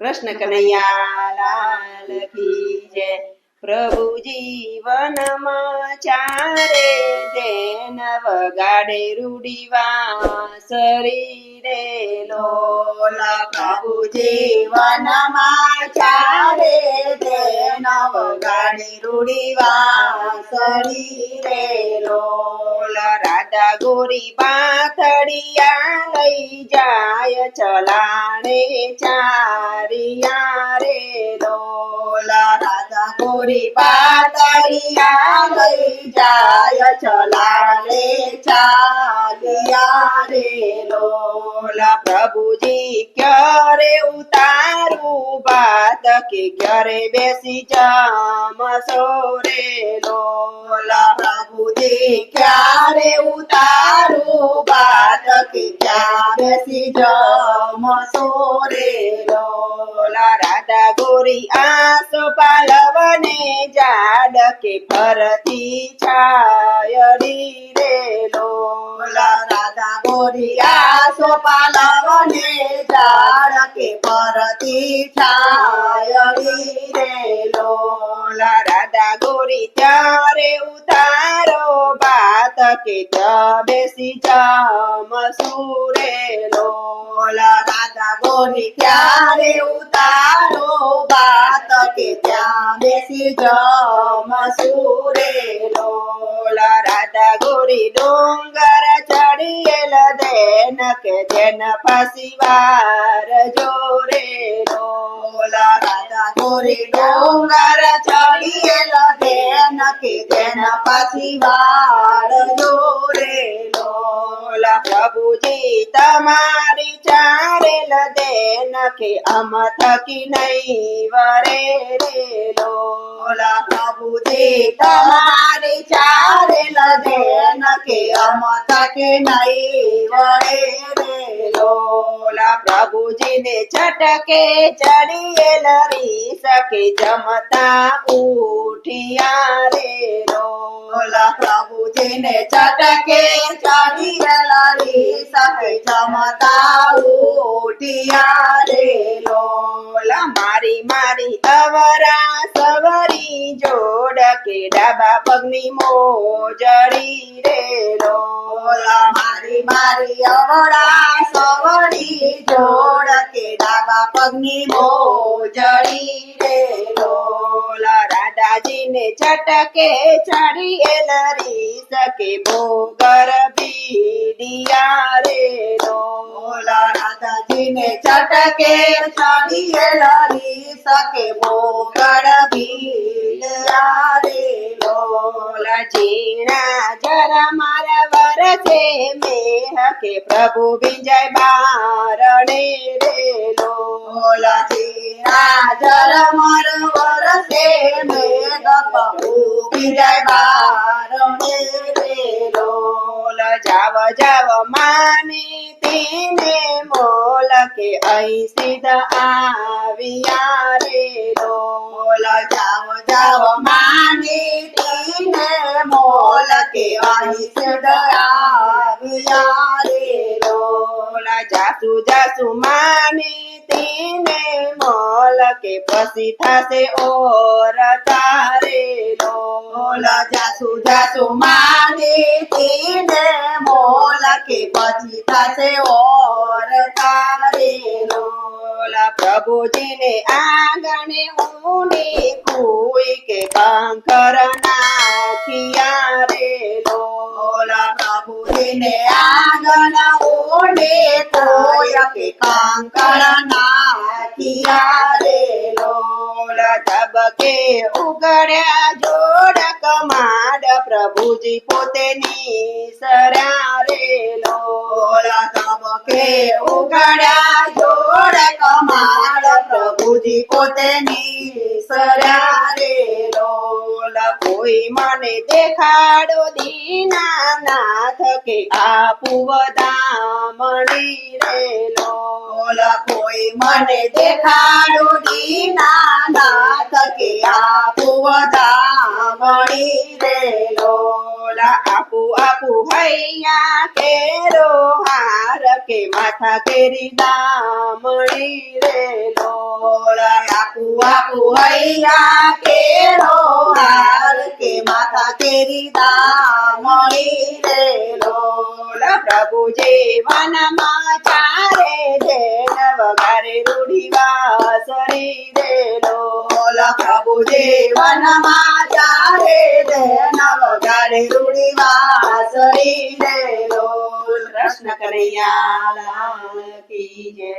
કૃષ્ણ કનૈયા લાલ કી જય. પ્રભુ જીવનમાં ચારે દેન વગાડે રૂડીવા શરીરે લોલા પ્રભુ જીવનમાં ચારે દેન વગાડે રૂડીવા શરીરે લોલા રાધા ગોરી પાથડિયા લઈ જાય ચલાણે ચારિયા રે રાધા પાતળિયા લઈ જાય ચલાણે ચાલિયા રે લોલા પ્રભુજી ક્યારે ઉતારું બાદ કે ક્યારે બેસી જામસો રે લોલા પ્રભુજી ક્યારે ઉતારું બાદ કે ક્યાં બેસી જામસો રે લોલા રાધા ગોરી આસો પાલવને જાડ કે ફરતી છાયડી રે લોલા રાધા ગોરિયા આસો પાલવને જાડ કે ફરતી છાયડી રે લોલા રાધા ગોરી ત્યારે ઉતારો બાત કે ત્યાં બેસી જામ સુરે લોલા રાધા ગોરી ક્યારે ઉતારો બાત કે ત્યાં બેસી જામ સુરે લોલા રાધા ગોરી ડોંગર ચડીએલ દેન કે જેન પાસી વાર જોરે લોલા રાધા ગોરી ડોંગર કે વાર જોરે લોલા પ્રભુજી તમારી ચારે દેન નખે અમ થકી નહીં વરે રે લોલા પ્રભુજી તમારી ચારેલ દેન નખે અમ થકી નહીં વરે રે પ્રભુજીને છટકે ચડીએલ રીસ કે જમતા ઉઠિયા રે લોલા પ્રભુજીને છટકે ચડીએલ રીસ કે જમતા ઉઠિયા રે લોલા મારી મારી અવરા સવરી જોડ કે ડાબા પગની મોજડી રે. લોલા મારી ચડી લરી સકે ભોગર બીડિયા રે લોલા રાધાજીને છટકે ચડી લરી સકે ભોગર બીડિયા રે લોલા જીણા જરા મારા વરસે મેહ કે પ્રભુ વિજય બારણે રે લોલા જીણા જરા મારા વરસે મેઘ પ્રભુ વિજય બારણે રે લોલા જાવ જાવ માની તીને મોલ કે અહીં સીધા આવ્યા મોલ કે અહીં સીધા આવ્યા રે લોલા જાસુ જાસુ માની તીને મોલ કે પછી થશે ઓર તારે લોલા જાસુ જાસુ માની તીને મોલ કે પછી થશે ઓર તારે લોલા પ્રભુજીને આંગણે ઊંડી કોઈ કે કંકર નાખિયા કે કંકર નાખિયા રે લોલા તબકે ઉગડ્યા જોડક કમાડ પ્રભુજી પોતે નિસર્યા રે લોલા ઉગડ્યા જોડક માડ પ્રભુજી પોતે નિસર્યા રે કોઈ મને દેખાડો દીનાનાથ કે આપું વધામણી રે લોલા કોઈ મને દેખાડો દીનાનાથ કે આપું વધામણી રે લોલા, આપ, આપુ હૈયા કેરો હાર કે માથા કેરી દામણી રે લોલા, આપુ આપુ હૈયા કેરો હાર કે માથા કેરી દામણી રે લોલા, પ્રભુ વનમાં ચારે પ્રભુજી વનમાં ચારે જેન વગારે રૂડી વાસરી રે કૃષ્ણ કનૈયા કી જય.